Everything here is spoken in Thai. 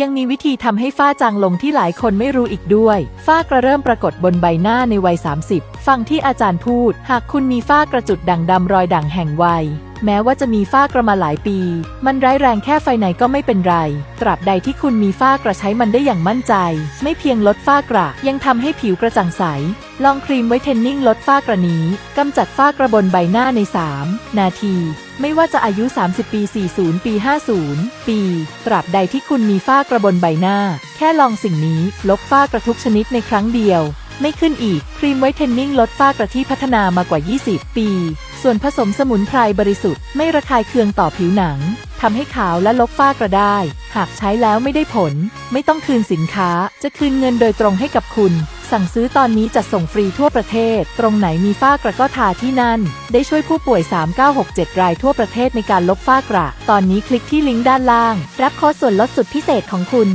ยังมีวิธีทำให้ฝ้าจางลงที่หลายคนไม่รู้อีกด้วย ฝ้ากระเริ่มปรากฏบนใบหน้าในวัย 30 ฟังที่อาจารย์พูด หากคุณมีฝ้ากระจุดด่างดำรอยด่างแห่งวัยแม้ว่าจะมีฝ้ากระมาหลายปี มันร้ายแรงแค่ไฟไหนก็ไม่เป็นไร ตราบใดที่คุณมีฝ้ากระใช้มันได้อย่างมั่นใจ ไม่เพียงลดฝ้ากระ ยังทำให้ผิวกระจ่างใส ลองครีมไวท์เทนนิ่งลดฝ้ากระนี้กำจัดฝ้ากระบนใบหน้าใน 3 นาที ไม่ว่าจะอายุ 30 ปี 40 ปี 50 ปี ตราบใดที่คุณมีฝ้ากระบนใบหน้า แค่ลองสิ่งนี้ ลบฝ้ากระทุกชนิดในครั้งเดียว ไม่ขึ้นอีก ครีมไวท์เทนนิ่งลดฝ้ากระที่พัฒนามากว่า 20 ปี ส่วนผสมสมุนไพรบริสุทธิ์ไม่ระคายเคืองต่อผิวหนังทำให้ขาวและลบฝ้ากระได้ หากใช้แล้วไม่ได้ผล ไม่ต้องคืนสินค้า จะคืนเงินโดยตรงให้กับคุณ สั่งซื้อตอนนี้จัดส่งฟรีทั่วประเทศ ตรงไหนมีฝ้ากระก็ทาที่นั่น ได้ช่วยผู้ป่วย 3967 รายทั่วประเทศในการลบฝ้ากระ ตอนนี้คลิกที่ลิงก์ด้านล่าง รับโค้ดส่วนลดสุดพิเศษของคุณ